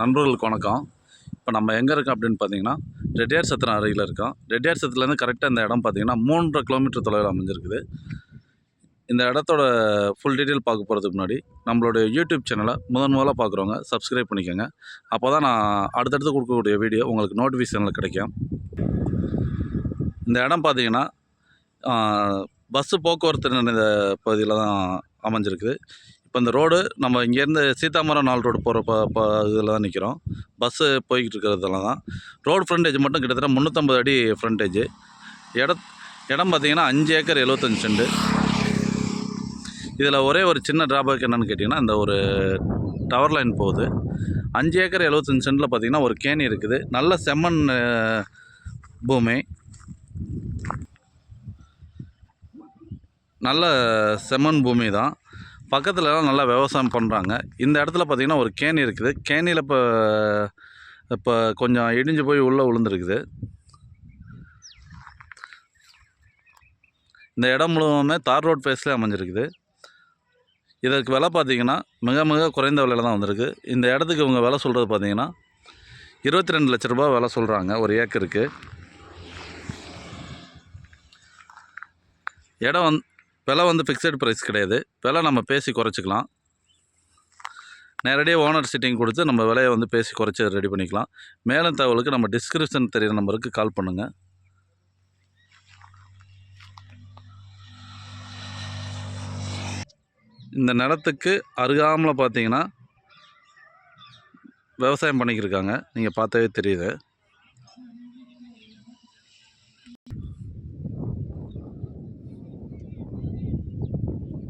நண்பர்களுக்கு வணக்கம். இப்போ நம்ம எங்கே இருக்கோம் அப்படின்னு பார்த்தீங்கன்னா ரெட்டியார் சத்திரம் அருகில் இருக்கோம். ரெட்டியார் சத்திரத்துலேருந்து கரெக்டாக இந்த இடம் பார்த்தீங்கன்னா மூன்றரை கிலோமீட்டர் தொலைவில் அமைஞ்சிருக்குது. இந்த இடத்தோட ஃபுல் டீட்டெயில் பார்க்க போகிறதுக்கு முன்னாடி நம்மளுடைய யூடியூப் சேனலை முதன் முதலாக பார்க்குறவங்க சப்ஸ்கிரைப் பண்ணிக்கோங்க. அப்போ தான் நான் அடுத்தடுத்து கொடுக்கக்கூடிய வீடியோ உங்களுக்கு நோட்டிஃபிகேஷனில் கிடைக்கும். இந்த இடம் பார்த்தீங்கன்னா பஸ்ஸு போக்குவரத்து நிறைந்த பகுதியில் தான் அமைஞ்சிருக்குது. இப்போ இந்த ரோடு நம்ம இங்கேருந்து சீதாமரம் நாள் ரோடு போகிற ப ப இதில் தான் நிற்கிறோம். பஸ்ஸு போய்கிட்டு இருக்கிறதுல தான். ரோடு ஃப்ரண்டேஜ் மட்டும் கிட்டத்தட்ட முந்நூற்றம்பது அடி ஃப்ரண்டேஜ் இட இடம் பார்த்திங்கன்னா அஞ்சு ஏக்கர் எழுபத்தஞ்சு செண்டு. இதில் ஒரே ஒரு சின்ன ட்ராபேக் என்னென்னு கேட்டிங்கன்னா இந்த ஒரு டவர் லைன் போகுது. அஞ்சு ஏக்கர் எழுபத்தஞ்சு சென்ட்டில் பார்த்தீங்கன்னா ஒரு கேணி இருக்குது. நல்ல செம்மண் பூமி. நல்ல செம்மண் பூமி தான். பக்கத்துலலாம் நல்லா விவசாயம் பண்ணுறாங்க இந்த இடத்துல பார்த்திங்கன்னா ஒரு கேணி இருக்குது. கேணியில் இப்போ இப்போ கொஞ்சம் இடிஞ்சு போய் உள்ளே விழுந்துருக்குது. இந்த இடம் முழுவதுமே தார் ரோட் ஃபேஸ்லேயே அமைஞ்சிருக்குது. இதற்கு விலை பார்த்திங்கன்னா மிக மிக குறைந்த விலையில் தான் வந்திருக்கு. இந்த இடத்துக்கு இவங்க விலை சொல்கிறது பார்த்தீங்கன்னா இருபத்தி ரெண்டு லட்ச ரூபாய் விலை சொல்கிறாங்க ஒரு ஏக்கருக்கு. இடம் வந்து விலை வந்து ஃபிக்ஸட் ப்ரைஸ் கிடையாது. விலை நம்ம பேசி குறைச்சிக்கலாம். நேரடியாக ஓனர் சிட்டிங் கொடுத்து நம்ம விலையை வந்து பேசி குறைச்சி ரெடி பண்ணிக்கலாம். மேலும் தகவலுக்கு நம்ம டிஸ்கிரிப்ஷன் தெரியிற நம்பருக்கு கால் பண்ணுங்கள் இந்த நிலத்துக்கு அருகாமல் பார்த்தீங்கன்னா விவசாயம் பண்ணிக்கிருக்காங்க நீங்கள் பார்த்தாவே தெரியுது.